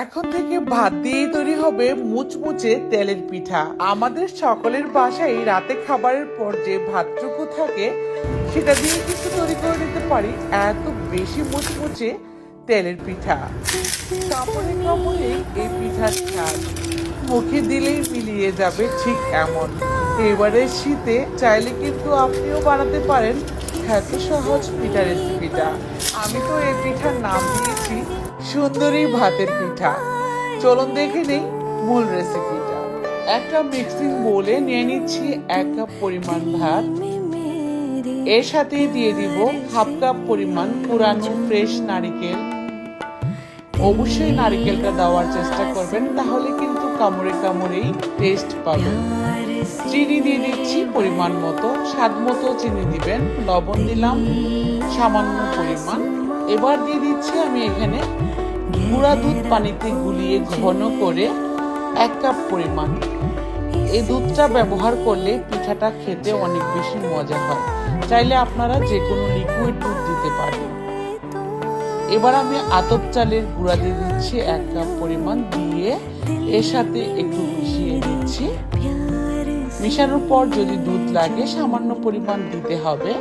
এখন থেকে ভাত দিয়েই তৈরি হবে মুচমুচে তেলের পিঠা। আমাদের সকলের বাসায় রাতে খাবারের পর যে ভাতটুকু থাকে, সেটা দিয়ে কিন্তু তৈরি করে নিতে পারি এত বেশি মুচমুচে তেলের পিঠা। কাপড়ে কাপড়ে এই পিঠার স্বাদ মুখে দিলেই মিলিয়ে যাবে ঠিক এমন। এবারে শীতে চাইলে কিন্তু আপনিও বানাতে পারেন এত সহজ পিঠা রেসিপিটা আমি তো এই পিঠার নাম দিয়েছি সুন্দরী ভাতের পিঠা। চলুন দেখে নেই মূল রেসিপিটা একটা মিক্সিং বোলে নিয়ে নিচ্ছি এক কাপ পরিমাণ ভাত। এর সাথে দিয়ে দিব হাফ কাপ পরিমাণ পুরানো ফ্রেশ নারিকেল। অবশ্যই নারিকেলটা দেওয়ার চেষ্টা করবেন, তাহলে কিন্তু কামড়ে কামড়েই টেস্ট পাবেন। চিনি দিয়ে দিচ্ছি পরিমাণ মতো, স্বাদ মতো চিনি দিবেন, লবণ দিলাম, সামান্য পরিমাণ। এবার দিয়ে দিচ্ছি আমি এখানে গুঁড়া দুধ পানিতে গুলিয়ে ঘন করে এক কাপ পরিমাণ। এই দুধটা ব্যবহার করলে পিঠাটা খেতে অনেক বেশি মজা হয়। চাইলে আপনারা যে কোনো লিকুইড দুধ দিতে পারেন। এবার আমি আতপ চালের গুঁড়া দিয়ে দিচ্ছি এক কাপ পরিমাণ দিয়ে এর সাথে একটু মিশিয়ে দিচ্ছি। মিশানোর পর যদি দুধ লাগে, সামান্য পরিমাণ দিতে হবে।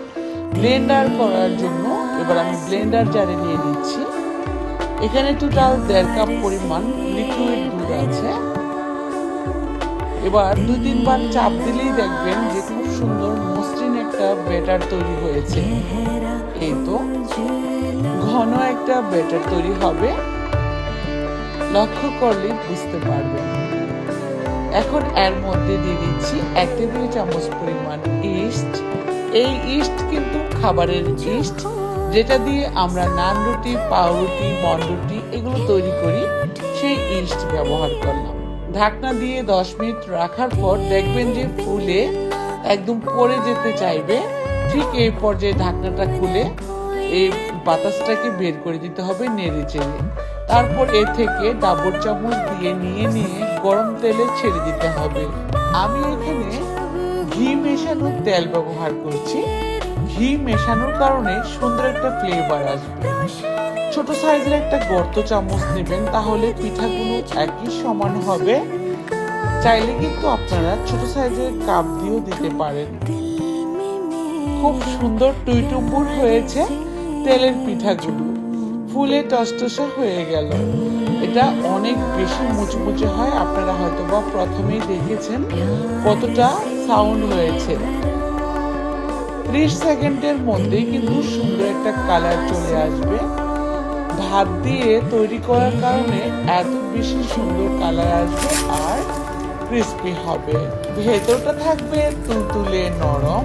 ব্লেন্ডার করার জন্য এবার আমি ব্লেন্ডার জারে নিয়ে নিচ্ছি। এখানে টোটাল দেড় কাপ পরিমাণ লিকুইড দুধ আছে। এবার দুই তিনবার চাপ দিলেই দেখবেন যে খুব সুন্দর মসৃণ একটা ব্যাটার তৈরি হয়েছে। এই ঘন একটা ব্যাটার তৈরি হবে, লক্ষ্য করলে বুঝতে পারবেন। এখন এর মধ্যে দিয়ে দিচ্ছি এক টেবিল চামচ পরিমাণ ইস্ট। এই ইস্ট কিন্তু খাবারের ইস্ট, যেটা দিয়ে আমরা নান রুটি, পাউরুটি বনরুটি এগুলো তৈরি করি, সেই ইস্ট ব্যবহার করলাম। ঢাকনা দিয়ে দশ মিনিট রাখার পর দেখবেন যে ফুলে একদম পড়ে যেতে চাইবে। ঠিক এই পর্যায়ে ঢাকনাটা খুলে এই বাতাসটাকে বের করে দিতে হবে নেড়ে চেড়ে। তারপর এ থেকে ডাবর চামচ দিয়ে নিয়ে নিয়ে গরম তেলে ছেড়ে দিতে হবে। আমি এখানে ঘি মেশানো তেল ব্যবহার করছি। ঘি মেশানোর কারণে সুন্দর একটা ফ্লেভার আসবে। ছোট সাইজের একটা গর্ত চামচ নেবেন, তাহলে পিঠাগুলো একই সমান হবে। চাইলে কিন্তু আপনারা ছোট সাইজের কাপ দিয়েও দিতে পারেন। খুব সুন্দর টুইটুম্বুর হয়েছে তেলের পিঠাগুলো। ফুলে টসটসে হয়ে গেল। এটা অনেক বেশি মুচমুচে হয়, আপনারা হয়তো বা প্রথমেই দেখেছেন কতটা সাউন্ড হয়েছে। ত্রিশ সেকেন্ডের মধ্যেই কিন্তু সুন্দর একটা কালার চলে আসবে। ভাত দিয়ে তৈরি করার কারণে এত বেশি সুন্দর কালার আসবে আর ক্রিস্পি হবে। ভেতরটা থাকবে তুলতুলে নরম।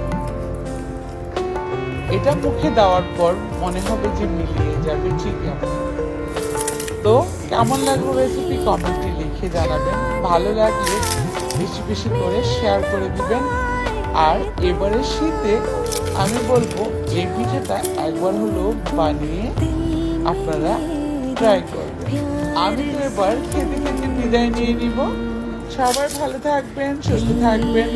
এটা মুখে দেওয়ার পর মনে হবে যে মিলিয়ে যাবে ঠিক এমন। তো কেমন লাগল রেসিপি কমেন্টে লিখে জানাবেন। ভালো লাগলে বেশি বেশি করে শেয়ার করে দিবেন। আর এবারে শীতে আমি বলব, এই পিঠাটা একবার হলেও বানিয়ে আপনারা ট্রাই করবেন। আমি তো এবার খেতে খেতে বিদায় নিয়ে নিব। সবাই ভালো থাকবেন, সুস্থ থাকবেন।